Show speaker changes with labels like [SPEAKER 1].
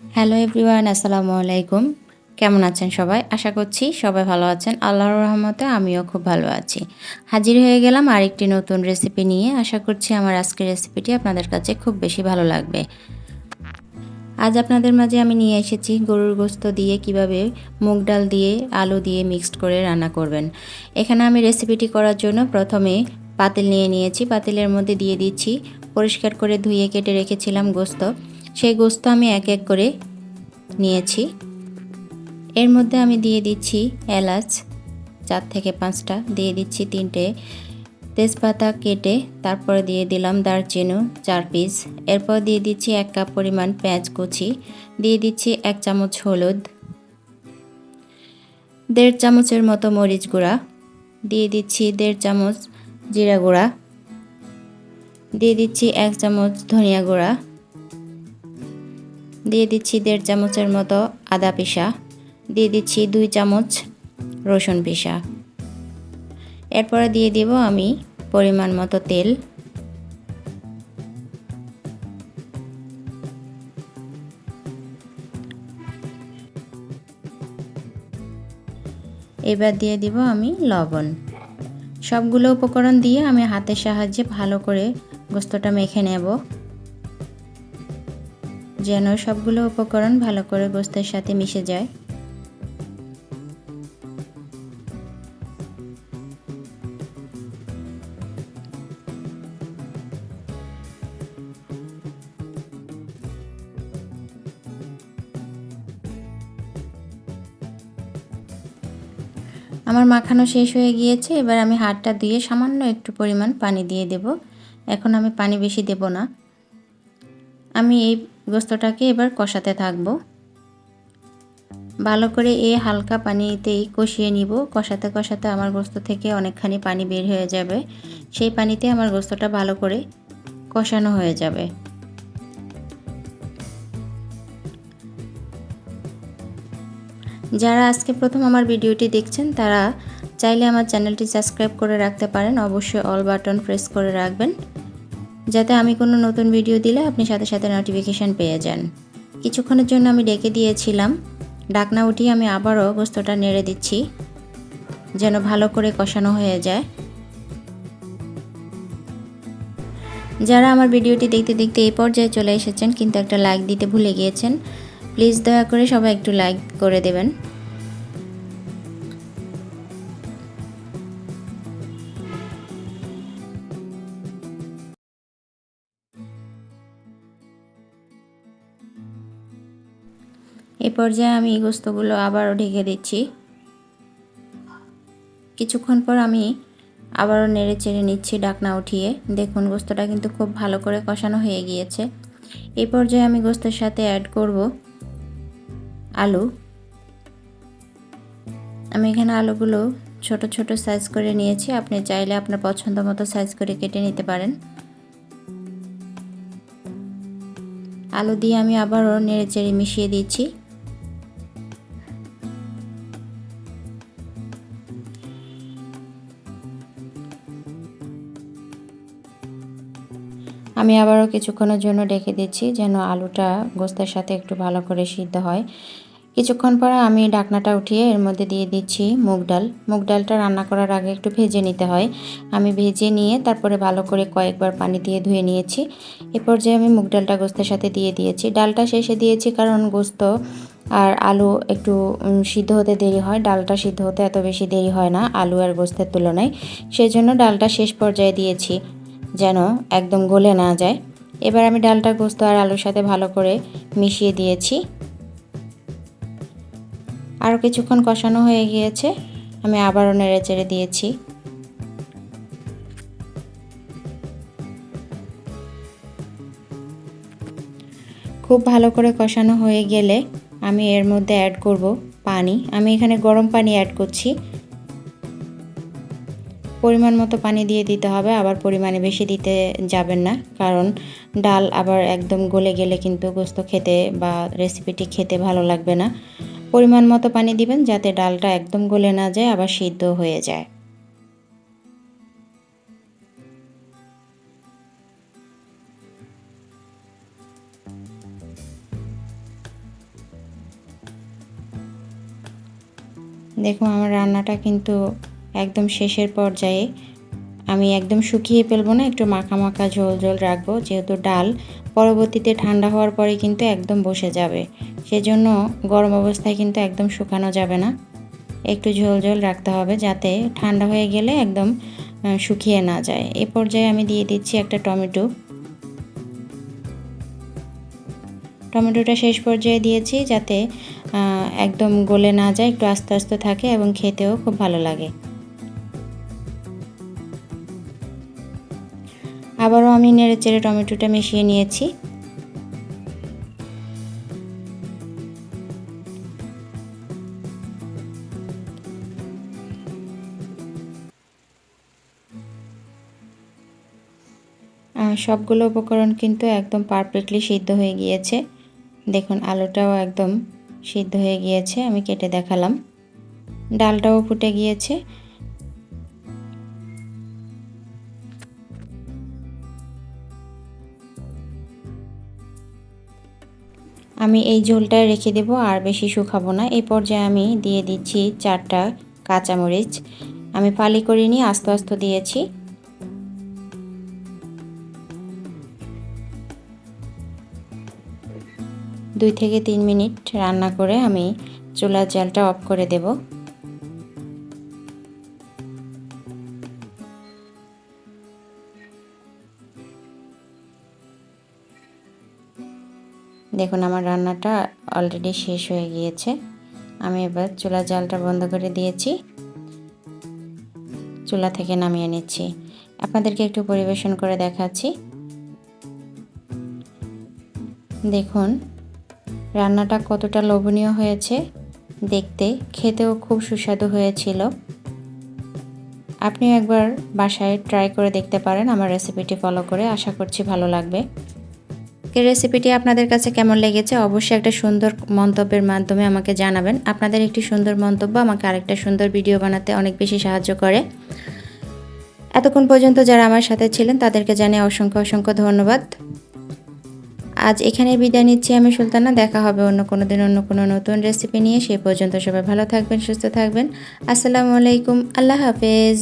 [SPEAKER 1] Hello everyone আসসালামু আলাইকুম। কেমন আছেন সবাই? আশা করছি সবাই ভালো আছেন। আল্লাহর রহমতে আমিও খুব ভালো আছি। হাজির হয়ে গেলাম আরেকটি নতুন রেসিপি নিয়ে। আশা করছি আমার আজকের রেসিপিটি আপনাদের কাছে খুব বেশি ভালো লাগবে। আজ আপনাদের মাঝে আমি নিয়ে এসেছি গরুর গোস্ত দিয়ে কীভাবে মুগ ডাল দিয়ে, আলু দিয়ে মিক্সড করে রান্না করবেন। এখানে আমি রেসিপিটি করার জন্য প্রথমে পাতিল নিয়ে নিয়েছি। পাতিলের মধ্যে দিয়ে দিচ্ছি। পরিষ্কার করে ধুয়ে কেটে রেখেছিলাম গোস্ত। সেই গোস্ত আমি এক এক করে নিয়েছি। এর মধ্যে আমি দিয়ে দিচ্ছি এলাচ, চার থেকে পাঁচটা। দিয়ে দিচ্ছি তিনটে তেজপাতা কেটে তারপরে দিয়ে দিলাম দারচিনি চার পিস। এরপর দিয়ে দিচ্ছি এক কাপ পরিমাণ পেঁয়াজ কুচি। দিয়ে দিচ্ছি এক চামচ হলুদ, দেড় চামচের মতো মরিচ গুঁড়া। দিয়ে দিচ্ছি দেড় চামচ জিরা গুঁড়া। দিয়ে দিচ্ছি এক চামচ ধনিয়া গুঁড়া। দিয়ে দিচ্ছি দেড় চামচের মতো আদা পিসা, দিয়ে দিচ্ছি দুই চামচ রসুন পিসা। এরপরে দিয়ে দিব আমি পরিমাণ মতো তেল। এবার দিয়ে দিব আমি লবণ। সবগুলো উপকরণ দিয়ে আমি হাতের সাহায্যে ভালো করে গোস্তটা মেখে নেব। যেন সবগুলো উপকরণ ভালো করে গোস্তের সাথে মিশে যায়। আমার মাখানো শেষ হয়ে গিয়েছে, এবার আমি হাতটা দিয়ে সামান্য একটু পরিমাণ পানি দিয়ে দেব। এখন আমি পানি বেশি দেব না। আমি এই গোস্তটাকে এবার কষাতে থাকব। ভালো করে এই হালকা পানিতেই কষিয়ে নিব। কষাতে কষাতে আমার গোস্ত থেকে অনেকখানি পানি বের হয়ে যাবে। সেই পানিতে আমার গোস্তটা ভালো করে কষানো হয়ে যাবে। যারা আজকে প্রথম আমার ভিডিওটি দেখছেন, তারা চাইলে আমার চ্যানেলটি সাবস্ক্রাইব করে রাখতে পারেন। অবশ্যই অল বাটন প্রেস করে রাখবেন। যাতে আমি কোনো নতুন ভিডিও দিলে আপনি সাথে সাথে নোটিফিকেশান পেয়ে যান। কিছুক্ষণের জন্য আমি ডেকে দিয়েছিলাম। ডাকনা উঠিয়ে আমি আবারও গোস্তটা নেড়ে দিচ্ছি, যেন ভালো করে কষানো হয়ে যায়। যারা আমার ভিডিওটি দেখতে দেখতে এই পর্যায়ে চলে এসেছেন, কিন্তু একটা লাইক দিতে ভুলে গিয়েছেন প্লিজ দয়া করে সবাই একটু লাইক করে দেবেন। এ পর্যায়ে আমি গোস্তগুলো আবারও ঢেকে দিচ্ছি। কিছুক্ষণ পর আমি আবারও নেড়ে চেড়ে নিচ্ছি ডাকনা উঠিয়ে। দেখুন, গোস্তটা কিন্তু খুব ভালো করে কষানো হয়ে গিয়েছে। এই পর্যায়ে আমি গোস্তের সাথে অ্যাড করব আলু। আমি এখানে আলুগুলো ছোট ছোট সাইজ করে নিয়েছি। আপনি চাইলে আপনার পছন্দ মতো সাইজ করে কেটে নিতে পারেন। আলু দিয়ে আমি আবারও নেড়ে চেড়ে মিশিয়ে দিচ্ছি। আমি আবারও কিছুক্ষণের জন্য ডেকে দিচ্ছি যেন আলুটা গোস্তের সাথে একটু ভালো করে সিদ্ধ হয়। কিছুক্ষণ পরে আমি ডাকনাটা উঠিয়ে এর মধ্যে দিয়ে দিচ্ছি মুগ ডাল। মুগ ডালটা রান্না করার আগে একটু ভেজে নিতে হয়। আমি ভেজে নিয়ে তারপরে ভালো করে কয়েকবার পানি দিয়ে ধুয়ে নিয়েছি। এ পর্যায়ে আমি মুগ ডালটা গোস্তের সাথে দিয়ে দিয়েছি। ডালটা শেষে দিয়েছি কারণ গোস্ত আর আলু একটু সিদ্ধ হতে দেরি হয়। ডালটা সিদ্ধ হতে এত বেশি দেরি হয় না আলু আর গোস্তের তুলনায়। সেজন্য ডালটা শেষ পর্যায়ে দিয়েছি। যেন একদম গলে না যায়। এবার আমি ডালটা গোস্ত আর আলুর সাথে ভালো করে মিশিয়ে দিয়েছি। আরও কিছুক্ষণ কষানো হয়ে গিয়েছে। আমি আবারও নেড়ে চেড়ে দিয়েছি। খুব ভালো করে কষানো হয়ে গেলে আমি এর মধ্যে অ্যাড করব পানি। আমি এখানে গরম পানি অ্যাড করছি। পরিমাণ মতো পানি দিয়ে দিতে হবে, আবার পরিমাণে বেশি দিতে যাবেন না। কারণ ডাল আবার একদম গলে গেলে কিন্তু গোস্ত খেতে বা রেসিপিটি খেতে ভালো লাগবে না। পরিমাণ মতো পানি দিবেন যাতে ডালটা একদম গলে না যায়, আবার সিদ্ধ হয়ে যায়। দেখুন, আমার রান্নাটা কিন্তু একদম শেষের পর্যায়ে আমি একদম শুকিয়ে ফেলব না, একটু মাখা মাখা ঝোল ঝোল রাখব, যেহেতু ডাল। পরবর্তীতে ঠান্ডা হওয়ার পরে কিন্তু একদম বসে যাবে। সেজন্য গরম অবস্থায় কিন্তু একদম শুকানো যাবে না। একটু ঝোল ঝোল রাখতে হবে যাতে ঠান্ডা হয়ে গেলে একদম শুকিয়ে না যায়। এ পর্যায়ে আমি দিয়ে দিচ্ছি একটা টমেটো। টমেটোটা শেষ পর্যায়ে দিয়েছি যাতে একদম গলে না যায়, একটু আস্তে আস্তে থাকে এবং খেতেও খুব ভালো লাগে। আবারও আমি নেড়ে চেড়ে টমেটোটা মিশিয়ে নিয়েছি। সবগুলো উপকরণ কিন্তু একদম পারফেক্টলি সিদ্ধ হয়ে গিয়েছে। দেখুন, আলুটাও একদম সিদ্ধ হয়ে গিয়েছে, আমি কেটে দেখালাম। ডালটাও ফুটে গিয়েছে। আমি এই ঝোলটা রেখে দেব আর বেশি শুকাবো না। এই পর্যায়ে আমি দিয়ে দিচ্ছি চারটা কাঁচামরিচ। আমি ফালি করে নিয়ে আস্তে আস্তে দিয়েছি। দুই থেকে তিন মিনিট রান্না করে আমি চুলার জালটা অফ করে দেব। দেখুন, আমার রান্নাটা অলরেডি শেষ হয়ে গিয়েছে। আমি এবার চুলা জালটা বন্ধ করে দিয়েছি। চুলা থেকে নামিয়ে নিচ্ছি। আপনাদেরকে একটু পরিবেশন করে দেখাচ্ছি। দেখুন, রান্নাটা কতটা লোভনীয় হয়েছে। দেখতে, খেতেও খুব সুস্বাদু হয়েছিল। আপনিও একবার বাসায় ট্রাই করে দেখতে পারেন। আমার রেসিপিটি ফলো করে আশা করছি ভালো লাগবে। রেসিপিটি আপনাদের কাছে কেমন লেগেছে অবশ্যই একটা সুন্দর মন্তব্যের মাধ্যমে আমাকে জানাবেন। আপনাদের একটি সুন্দর মন্তব্য আমাকে আরেকটা সুন্দর ভিডিও বানাতে অনেক বেশি সাহায্য করে। এতক্ষণ পর্যন্ত যারা আমার সাথে ছিলেন, তাদেরকে জানিয়ে অসংখ্য অসংখ্য ধন্যবাদ। আজ এখানে বিদায় নিচ্ছি আমি সুলতানা। দেখা হবে অন্য কোনো দিন, অন্য কোনো নতুন রেসিপি নিয়ে। সেই পর্যন্ত সবাই ভালো থাকবেন, সুস্থ থাকবেন। আসসালামু আলাইকুম। আল্লাহ হাফেজ।